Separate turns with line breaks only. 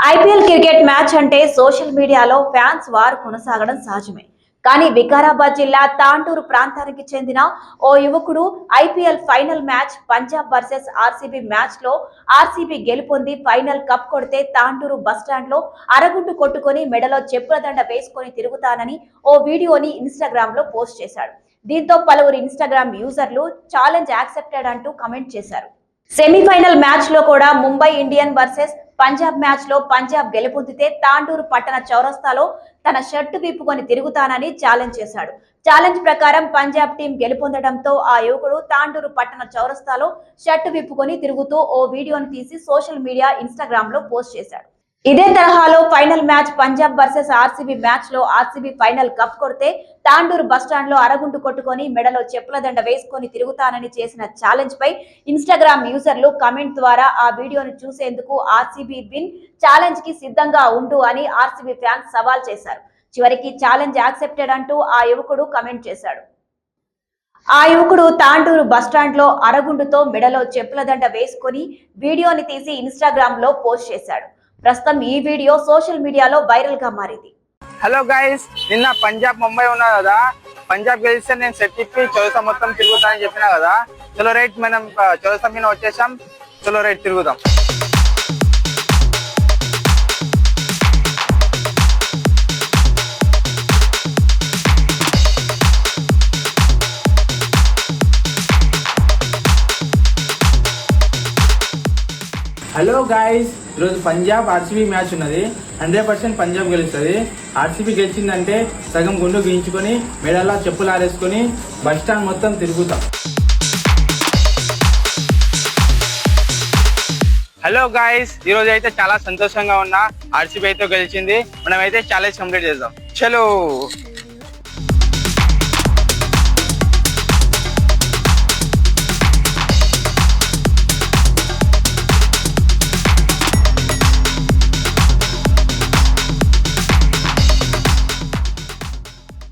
IPL cricket match అంటే social మీడియాలో fans war కొనసాగడం సహజమే. కానీ వికారాబాద్ జిల్లా తాండూరు ప్రాంతానికి చెందిన ఓ యువకుడు IPL final match Punjab versus RCB మ్యాచ్లో ఆర్సీబీ గెలుపొంది ఫైనల్ కప్ కొడితే తాండూరు బస్టాండ్లో అరగుండు కొట్టుకొని మెడలో చెప్పుల దండ వేసుకొని తిరుగుతానని ఓ వీడియోని ఇన్స్టాగ్రామ్లో పోస్ట్ చేశాడు. దీంతో పలువురు ఇన్స్టాగ్రామ్ యూజర్లు ఛాలెంజ్ యాక్సెప్టెడ్ అంటూ కమెంట్ చేశారు. సెమీఫైనల్ మ్యాచ్లో కూడా ముంబై ఇండియన్ వర్సెస్ పంజాబ్ మ్యాచ్లో పంజాబ్ గెలుపొందితే తాండూరు పట్టణ చౌరస్తాలో తన షర్టు విప్పుకొని తిరుగుతానని ఛాలెంజ్ చేశాడు. ఛాలెంజ్ ప్రకారం పంజాబ్ టీం గెలుపొందడంతో ఆ యువకుడు తాండూరు పట్టణ చౌరస్తాలో షర్టు విప్పుకొని తిరుగుతూ ఓ వీడియోను తీసి సోషల్ మీడియా ఇన్స్టాగ్రామ్లో పోస్ట్ చేశాడు. ఇదే తరహాలో final match Punjab versus RCB మ్యాచ్లో ఆర్సీబీ ఫైనల్ కప్ కొడితే తాండూరు బస్టాండ్లో అరగుంటు కొట్టుకొని మెడలో చెప్పుల దండ వేసుకొని తిరుగుతానని చేసిన ఛాలెంజ్ పై ఇన్స్టాగ్రామ్ యూజర్లు కమెంట్ ద్వారా ఆ వీడియోను చూసేందుకు ఆర్సీబీ విన్ ఛాలెంజ్కి సిద్ధంగా ఉండు అని ఆర్సీబీ ఫ్యాన్స్ సవాల్ చేశారు. చివరికి ఛాలెంజ్ యాక్సెప్టెడ్ అంటూ ఆ యువకుడు కమెంట్ చేశాడు. ఆ యువకుడు తాండూరు బస్టాండ్లో అరగుండుతో మెడలో చెప్పుల దండ వేసుకొని వీడియోని తీసి ఇన్స్టాగ్రామ్లో పోస్ట్ చేశాడు. ప్రస్తుతం ఈ వీడియో సోషల్ మీడియాలో వైరల్గా మారింది.
హలో గైస్ నిన్న పంజాబ్ ముంబై ఉన్నా కదా? పంజాబ్ గెలిస్తే నేను సెట్ ఇప్పి చౌరసా మొత్తం తిరుగుతానని చెప్పినా కదా? చలో రైట్ మనం ఆ, మీద వచ్చేసాం. చలో రైట్ తిరుగుదాం.
హలో గాయస్ ఈరోజు పంజాబ్ ఆర్సీబీ మ్యాచ్ ఉన్నది. హండ్రెడ్ పర్సెంట్ పంజాబ్ గెలుస్తుంది. ఆర్సీబీ గెలిచిందంటే సగం గుండు గీయించుకొని మెడల్లా చెప్పులు ఆరేసుకొని బస్ స్టాండ్ మొత్తం తిరుగుతాం.
హలో గాయస్ ఈ రోజు అయితే చాలా సంతోషంగా ఉన్నా ఆర్సీబీ అయితే గెలిచింది. మనం అయితే ఛాలెంజ్ కంప్లీట్ చేద్దాం. చలో!